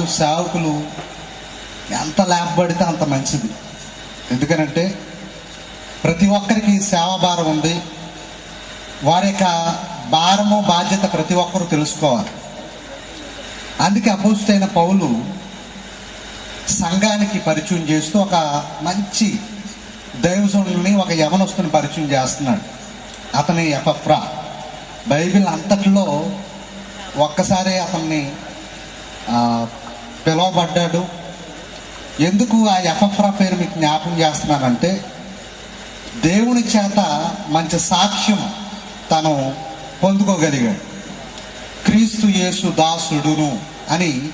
సేవకులు ఎంత లేపబడితే అంత మంచిది. ఎందుకనంటే ప్రతి ఒక్కరికి సేవ భారం ఉంది. వారి యొక్క భారము బాధ్యత ప్రతి ఒక్కరూ తెలుసుకోవాలి. అందుకే అపోజిట్ పౌలు సంఘానికి పరిచయం చేస్తూ ఒక మంచి దైవజనుల్ని ఒక యవనస్తుని పరిచయం చేస్తున్నాడు. అతని ఎపఫ్రా బైబిల్ అంతట్లో ఒక్కసారే అతన్ని పిలువబడ్డాడు. ఎందుకు ఆ ఎఫ్ఎఫ్రా పేరు మీకు జ్ఞాపం చేస్తున్నానంటే దేవుని చేత మంచి సాక్ష్యం తను పొందుకోగలిగాడు. క్రీస్తు యేసు దాసుడును అని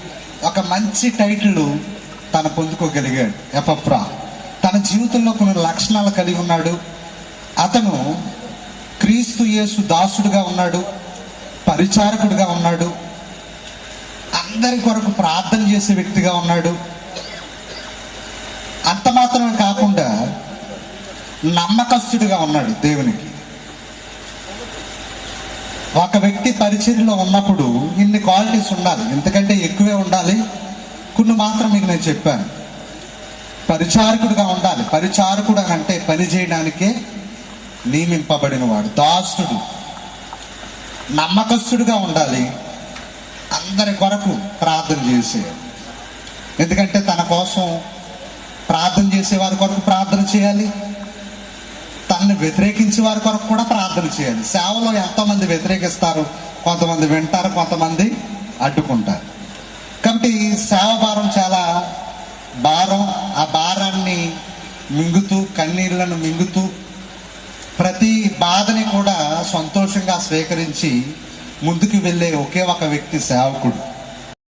ఒక మంచి టైటిల్ తను పొందుకోగలిగాడు ఎఫ్ఎఫ్రా తన జీవితంలో కొన్ని లక్షణాలు కలిగి ఉన్నాడు. అతను క్రీస్తు యేసు దాసుడుగా ఉన్నాడు పరిచారకుడిగా ఉన్నాడు. అందరి కొరకు ప్రార్థన చేసే వ్యక్తిగా ఉన్నాడు. అంత మాత్రమే కాకుండా నమ్మకస్తుడిగా ఉన్నాడు దేవునికి. ఒక వ్యక్తి పరిచర్లో ఉన్నప్పుడు ఇన్ని క్వాలిటీస్ ఉండాలి ఎందుకంటే ఎక్కువే ఉండాలి. కొన్ని మాత్రం మీకు నేను చెప్పాను. పరిచారకుడిగా ఉండాలి. పరిచారకుడు అని అంటే పని చేయడానికే నియమింపబడిన వాడు దాసుడు. నమ్మకస్తుడిగా ఉండాలి. అందరి కొరకు ప్రార్థన చేసే. ఎందుకంటే తన కోసం ప్రార్థన చేసే వారి కొరకు ప్రార్థన చేయాలి. తనని వ్యతిరేకించే వారి కొరకు కూడా ప్రార్థన చేయాలి. సేవలో ఎంతోమంది వ్యతిరేకిస్తారు కొంతమంది వింటారు కొంతమంది అడ్డుకుంటారు. కాబట్టి సేవ భారం చాలా భారం. ఆ భారాన్ని మింగుతూ కన్నీళ్ళను మింగుతూ ప్రతి బాధని కూడా సంతోషంగా స్వీకరించి ముందుకు వెళ్ళే ఒకే ఒక వ్యక్తి సేవకుడు.